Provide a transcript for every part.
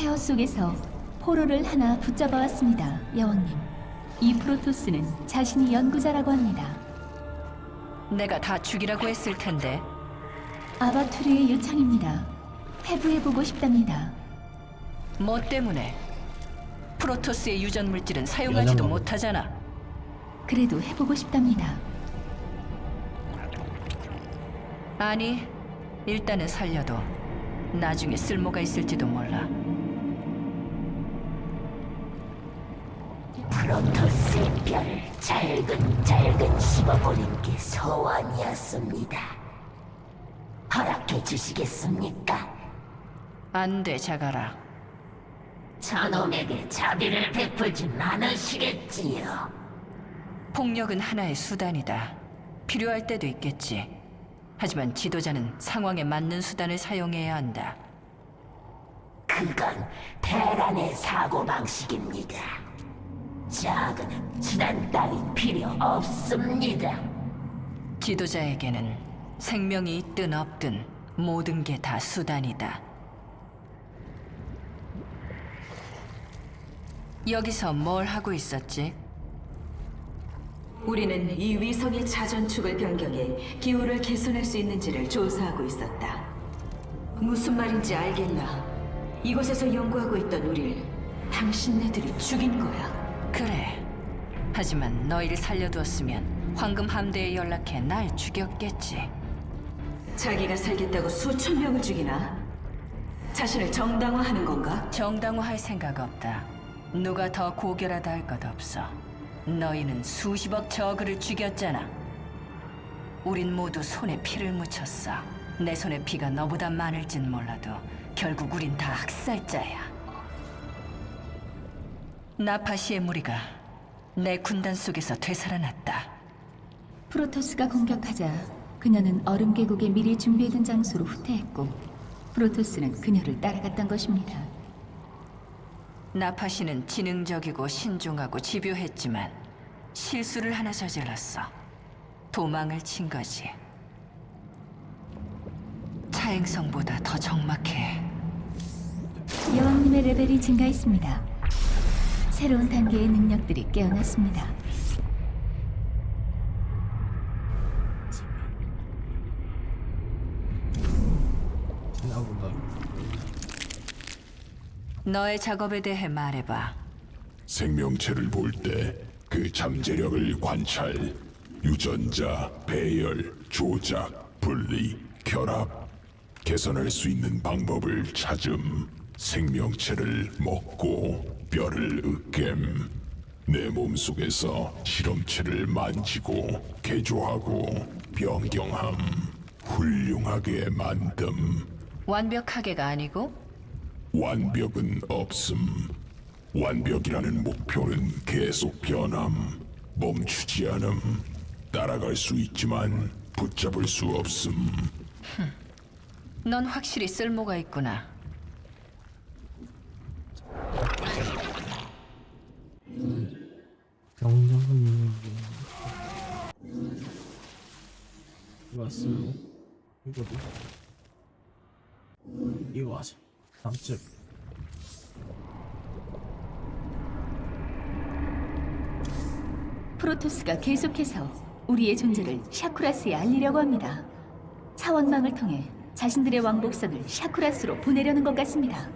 폐허 속에서 포로를 하나 붙잡아 왔습니다, 여왕님. 이 프로토스는 자신이 연구자라고 합니다. 내가 다 죽이라고 했을 텐데 아바투르의 요청입니다. 해부해보고 싶답니다. 뭐 때문에? 프로토스의 유전 물질은 사용하지도. 못하잖아. 그래도 해보고 싶답니다. 아니, 일단은 살려도 나중에 쓸모가 있을지도 몰라. 프로토스의 뼈를 잘근잘근 씹어버린 게 소원이었습니다. 허락해 주시겠습니까? 안 돼, 자가라. 저놈에게 자비를 베풀진 않으시겠지요. 폭력은 하나의 수단이다. 필요할 때도 있겠지. 하지만 지도자는 상황에 맞는 수단을 사용해야 한다. 그건 테란의 사고방식입니다. 작은 지난 따윈 필요 없습니다. 지도자에게는 생명이 있든 없든 모든 게 다 수단이다. 여기서 뭘 하고 있었지? 우리는 이 위성의 자전축을 변경해 기후를 개선할 수 있는지를 조사하고 있었다. 무슨 말인지 알겠나? 이곳에서 연구하고 있던 우릴 당신네들이 죽인 거야. 그래. 하지만 너희를 살려두었으면 황금 함대에 연락해 날 죽였겠지. 자기가 살겠다고 수천 명을 죽이나? 자신을 정당화하는 건가? 정당화할 생각 없다. 누가 더 고결하다 할 것 없어. 너희는 수십억 저그를 죽였잖아. 우린 모두 손에 피를 묻혔어. 내 손에 피가 너보다 많을진 몰라도 결국 우린 다 학살자야. 나파시의 무리가 내 군단 속에서 되살아났다. 프로토스가 공격하자 그녀는 얼음 계곡에 미리 준비해둔 장소로 후퇴했고 프로토스는 그녀를 따라갔던 것입니다. 나파시는 지능적이고 신중하고 집요했지만 실수를 하나 저질렀어. 도망을 친 거지. 차행성보다 더 적막해. 여왕님의 레벨이 증가했습니다. 새로운 단계의 능력들이 깨어났습니다. 너의 작업에 대해 말해봐. 생명체를 볼 때 그 잠재력을 관찰, 유전자, 배열, 조작, 분리, 결합, 개선할 수 있는 방법을 찾음, 생명체를 먹고 뼈를 으겜, 내 몸속에서 실험체를 만지고 개조하고 변경함, 훌륭하게 만듦. 완벽하게가 아니고 완벽은 없음. 완벽이라는 목표는 계속 변함. 멈추지 않음. 따라갈 수 있지만 붙잡을 수 없음. 넌 확실히 쓸모가 있구나. 경장님 왔어요 이거도 이거 하자 남집 프로토스가 계속해서 우리의 존재를 샤쿠라스에 알리려고 합니다. 차원망을 통해 자신들의 왕복선을 샤쿠라스로 보내려는 것 같습니다.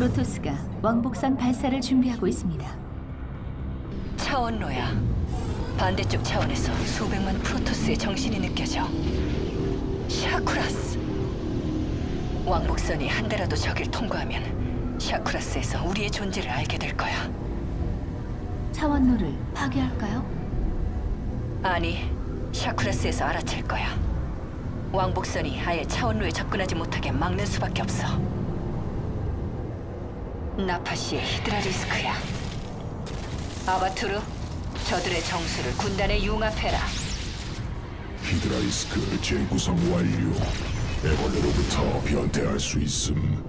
프로토스가 왕복선 발사를 준비하고 있습니다. 차원로야. 반대쪽 차원에서 수백만 프로토스의 정신이 느껴져. 샤쿠라스. 왕복선이 한 대라도 저길 통과하면 샤쿠라스에서 우리의 존재를 알게 될 거야. 차원로를 파괴할까요? 아니, 샤쿠라스에서 알아챌 거야. 왕복선이 아예 차원로에 접근하지 못하게 막는 수밖에 없어. 나파시의 히드라리스크야. 아바투르, 저들의 정수를 군단에 융합해라. 히드라리스크 재구성 완료. 애벌레로부터 변태할 수 있음.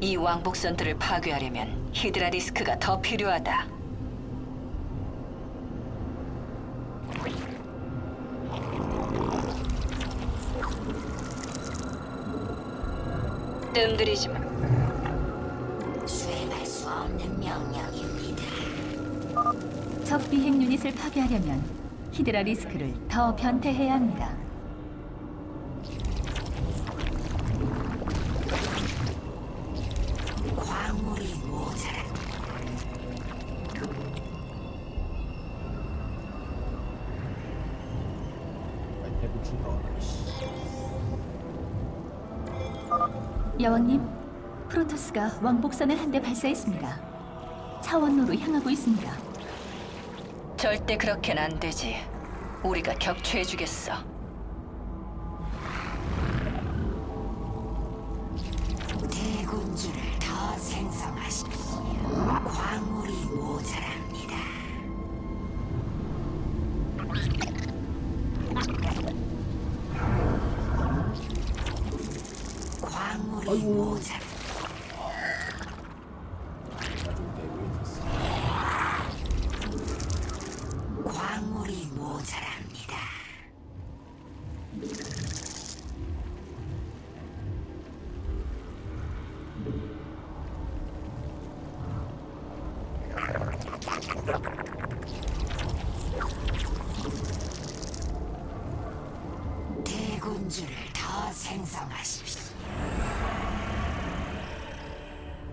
이 왕복선들을 파괴하려면 히드라리스크가 더 필요하다. 뜸들이지 마. 적 비행 유닛을 파괴하려면 히드라 리스크를 더 변태해야 합니다. 광물이 모자라. 여왕님, 프로토스가 왕복선을 한 대 발사했습니다. 차원로로 향하고 있습니다. 절대 그렇게는 안 되지. 우리가 격추해주겠어. 대군주를 더 생성하십시오.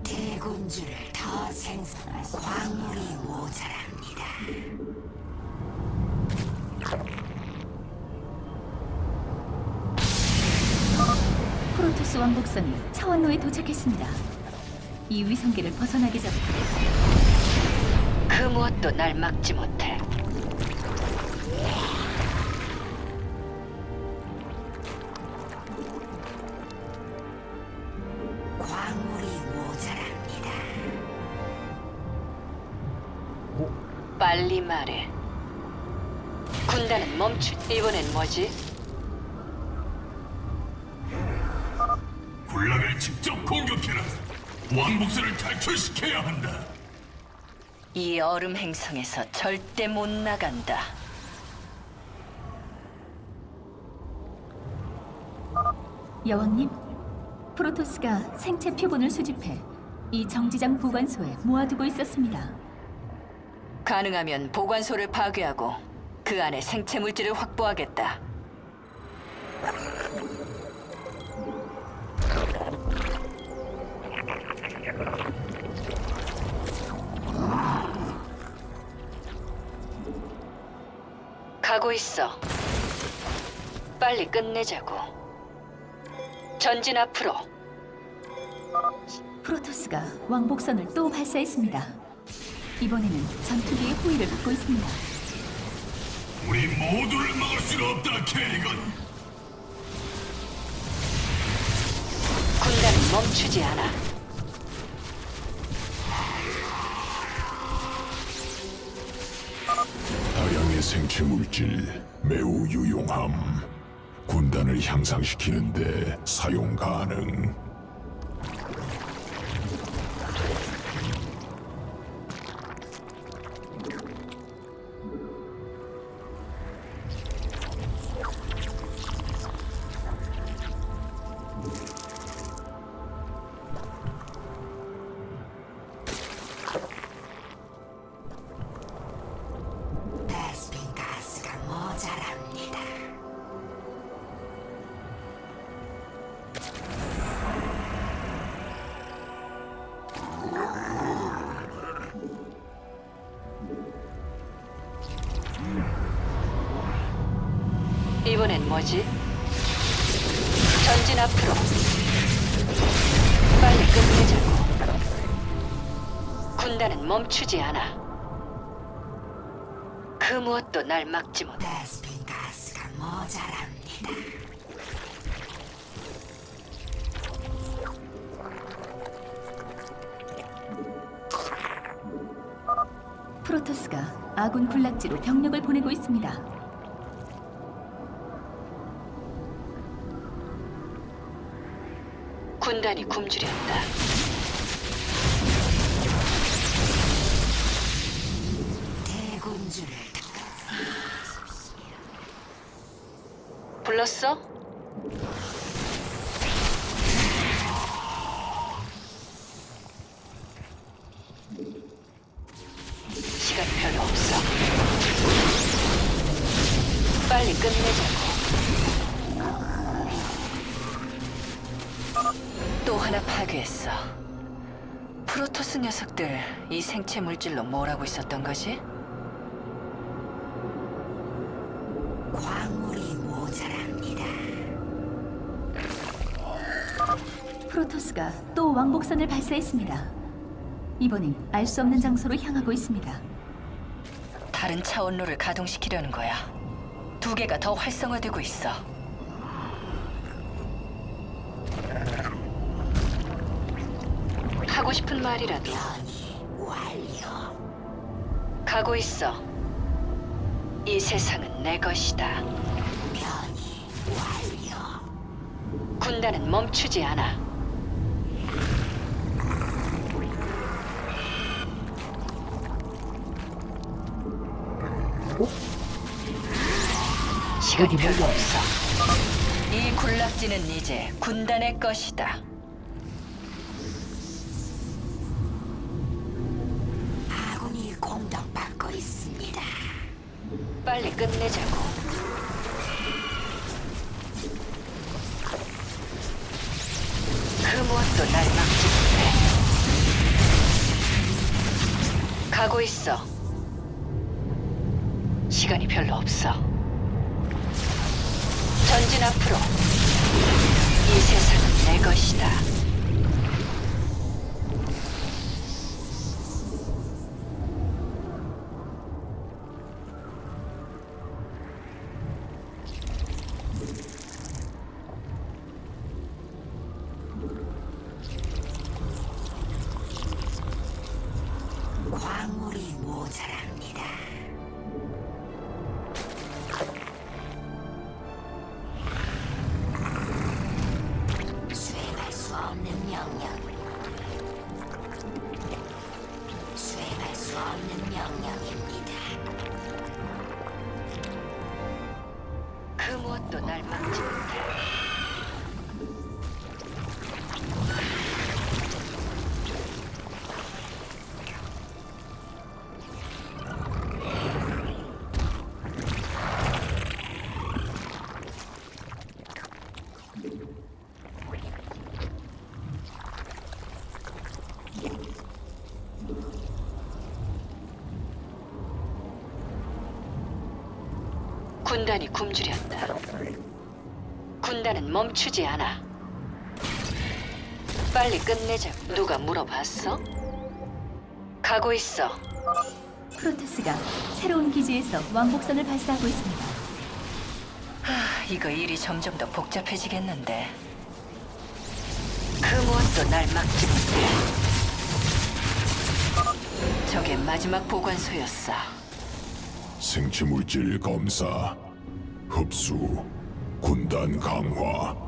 대군주를 더 생성하십시오. 광물이 모자랍니다. 프로토스 왕복선이 차원로에 도착했습니다. 이 위성계를 벗어나기 전 그 무엇도 날 막지 못해. 광물이 모자랍니다. 빨리 말해. 군단은 멈추. 이번엔 뭐지? 군락을 직접 공격해라. 왕복선을 탈출시켜야 한다. 이 얼음 행성에서 절대 못 나간다. 여왕님, 프로토스가 생체 표본을 수집해 이 정지장 보관소에 모아두고 있었습니다. 가능하면 보관소를 파괴하고 그 안에 생체 물질을 확보하겠다. 가고 있어. 빨리 끝내자고. 전진 앞으로. 프로토스가 왕복선을 또 발사했습니다. 이번에는 전투기의 호위를 받고 있습니다. 우리 모두를 막을 수는 없다, 캐리건. 군단은 멈추지 않아. 생체 물질 매우 유용함. 군단을 향상시키는데 사용 가능. 뭐지? 전진 앞으로. 빨리 끝내자고. 군단은 멈추지 않아. 그 무엇도 날 막지 못. 베스핀 가스가 모자랍니다. 프로토스가 아군 군락지로 병력을 보내고 있습니다. 굶주렸다. 또 하나 파괴했어. 프로토스 녀석들 이 생체 물질로 뭘 하고 있었던 거지? 광물이 모자랍니다. 프로토스가 또 왕복선을 발사했습니다. 이번엔 알 수 없는 장소로 향하고 있습니다. 다른 차원로를 가동시키려는 거야. 두 개가 더 활성화되고 있어. 싶은 말이라도. 가고 있어. 이 세상은 내 것이다. 군단은 멈추지 않아. 시간이 별로 없어. 이 군락지는 이제 군단의 것이다. 끝내자고. 군단이 굶주렸다. 군단은 멈추지 않아. 빨리 끝내자. 누가 물어봤어? 가고 있어. 프로토스가 새로운 기지에서 왕복선을 발사하고 있습니다. 아, 이거 일이 점점 더 복잡해지겠는데. 그 무엇도 날 막지 못해. 저게 마지막 보관소였어. 생체 물질 검사, 흡수, 군단 강화.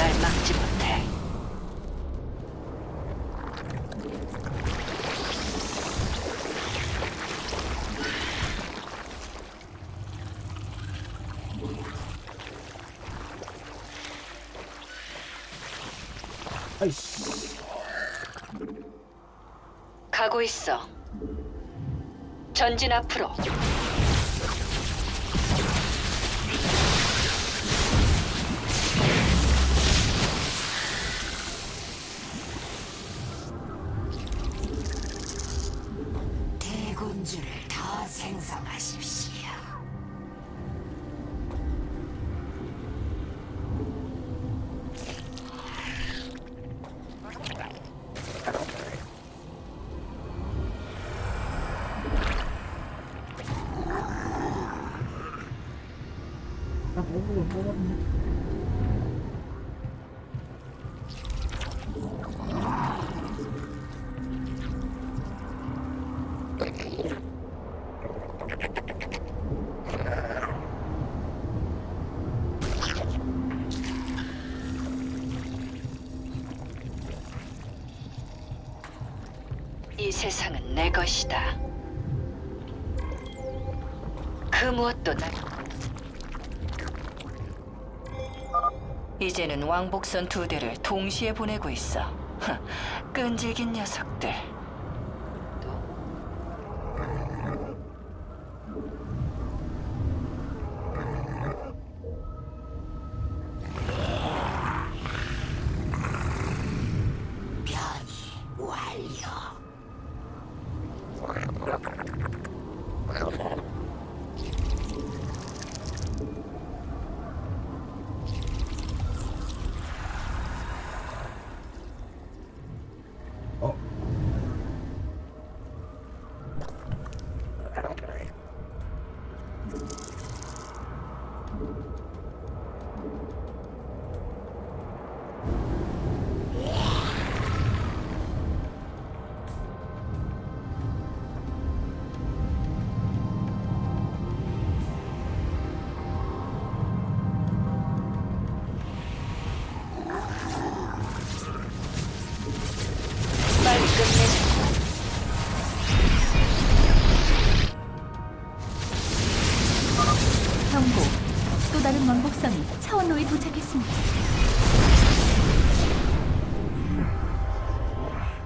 날 막지 못해. 아이씨. 가고 있어. 전진 앞으로. 세상은 내 것이다. 그 무엇도 나. 이제는 왕복선 두 대를 동시에 보내고 있어. 흥, 끈질긴 녀석들.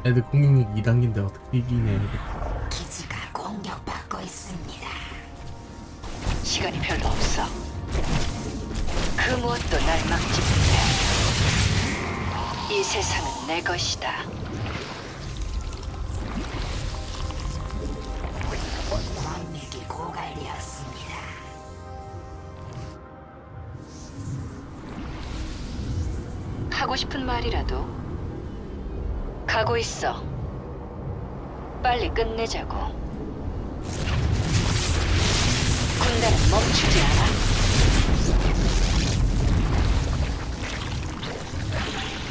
애들 공격력 2단계인데 어떻게 이기네. 기지가 공격받고 있습니다. 시간이 별로 없어. 그 무엇도 날 막지 못해. 이 세상은 내 것이다. 광맥이 고갈되었습니다. 하고 싶은 말이라도 가고 있어. 빨리 끝내자고. 군단은 멈추지 않아.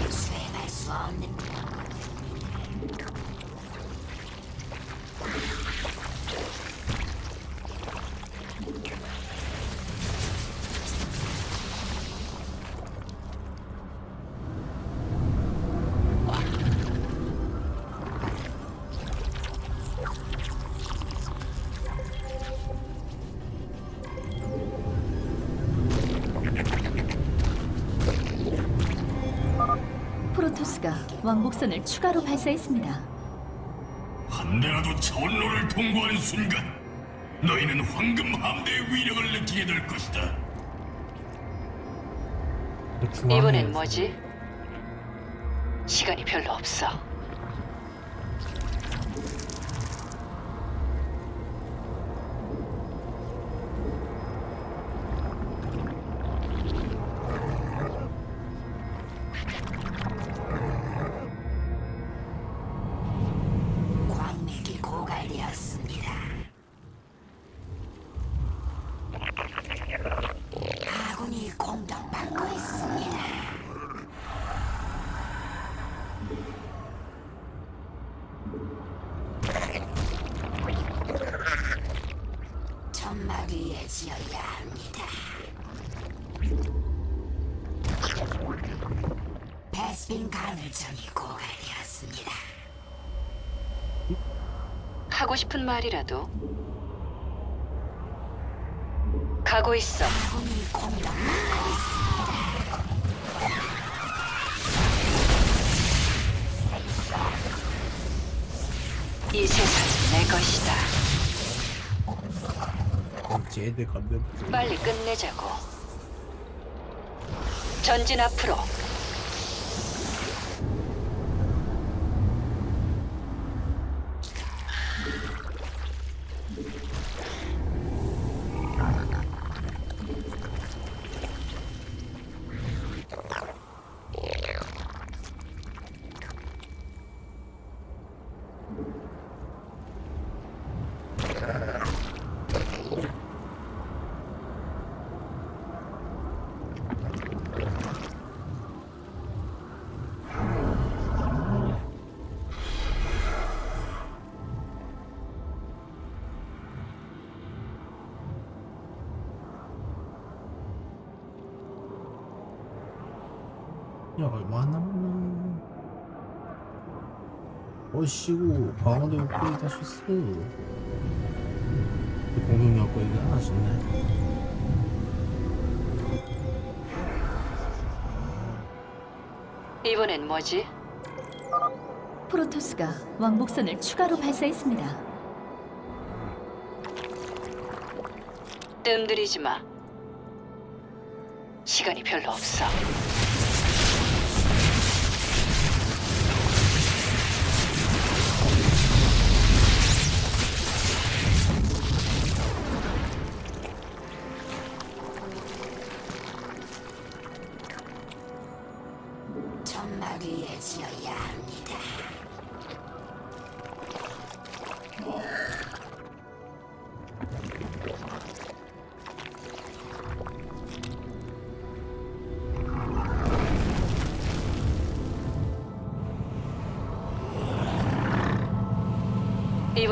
수행할 수 없는 프로토스가 왕복선을 추가로 발사했습니다. 한 대라도 차원로를 통과하는 순간 너희는 황금 함대의 위력을 느끼게 될 것이다. 중앙에 이번엔 뭐지? 시간이 별로 없어. 가늘점이 고갈되었습니다. 하고 싶은 말이라도 가고 있어. 공격받고. 이 세상은 내 것이다. 애들 건들 빨리 끝내자고. 전진 앞으로. 어씨고 방어대 업그레이드 하셨어 공격력 업그레이드 안 하셨네 이번엔 뭐지? 프로토스가 왕복선을 추가로 발사했습니다. 뜸들이지 마. 시간이 별로 없어.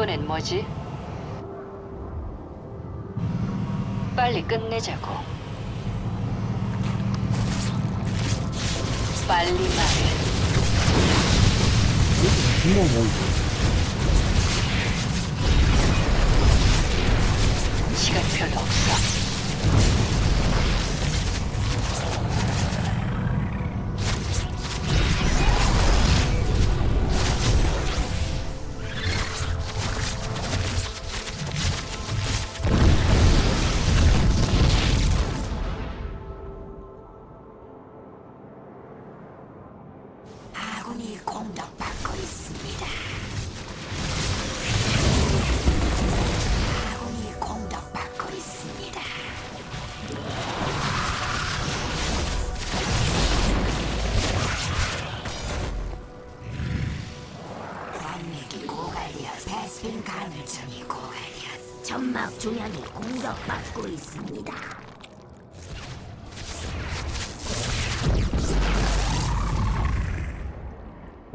이번엔 뭐지? 빨리 끝내자고. 빨리 말해. 이거 뭐 시간이 별로 없어.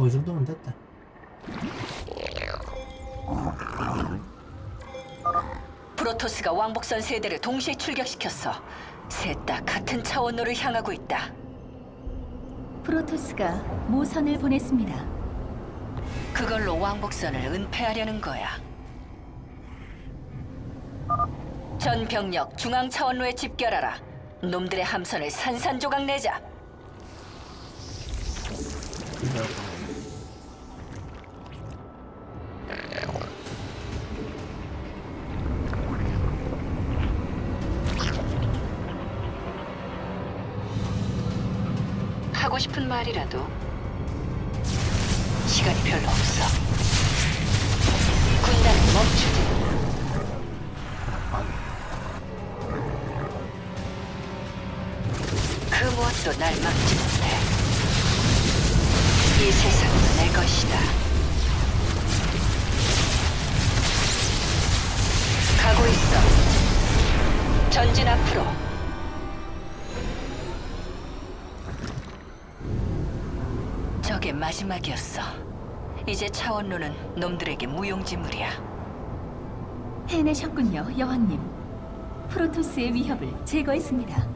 어, 이 정도면 됐다 프로토스가 왕복선 세대를 동시에 출격시켰어. 셋 다 같은 차원로를 향하고 있다. 프로토스가 모선을 보냈습니다. 그걸로 왕복선을 은폐하려는 거야. 전 병력 중앙 차원로에 집결하라. 놈들의 함선을 산산조각 내자. 싶은 말이라도 시간이 별로 없어. 군단을 멈추지. 그 무엇도 날 막지 못해. 이 세상은 내 것이다. 가고 있어. 전진 앞으로. 저게 마지막이었어. 이제 차원로는 놈들에게 무용지물이야. 해내셨군요, 여왕님. 프로토스의 위협을 제거했습니다.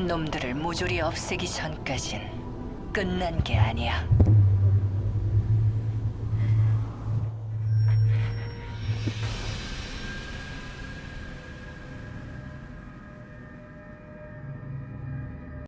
놈들을 모조리 없애기 전까진 끝난 게 아니야.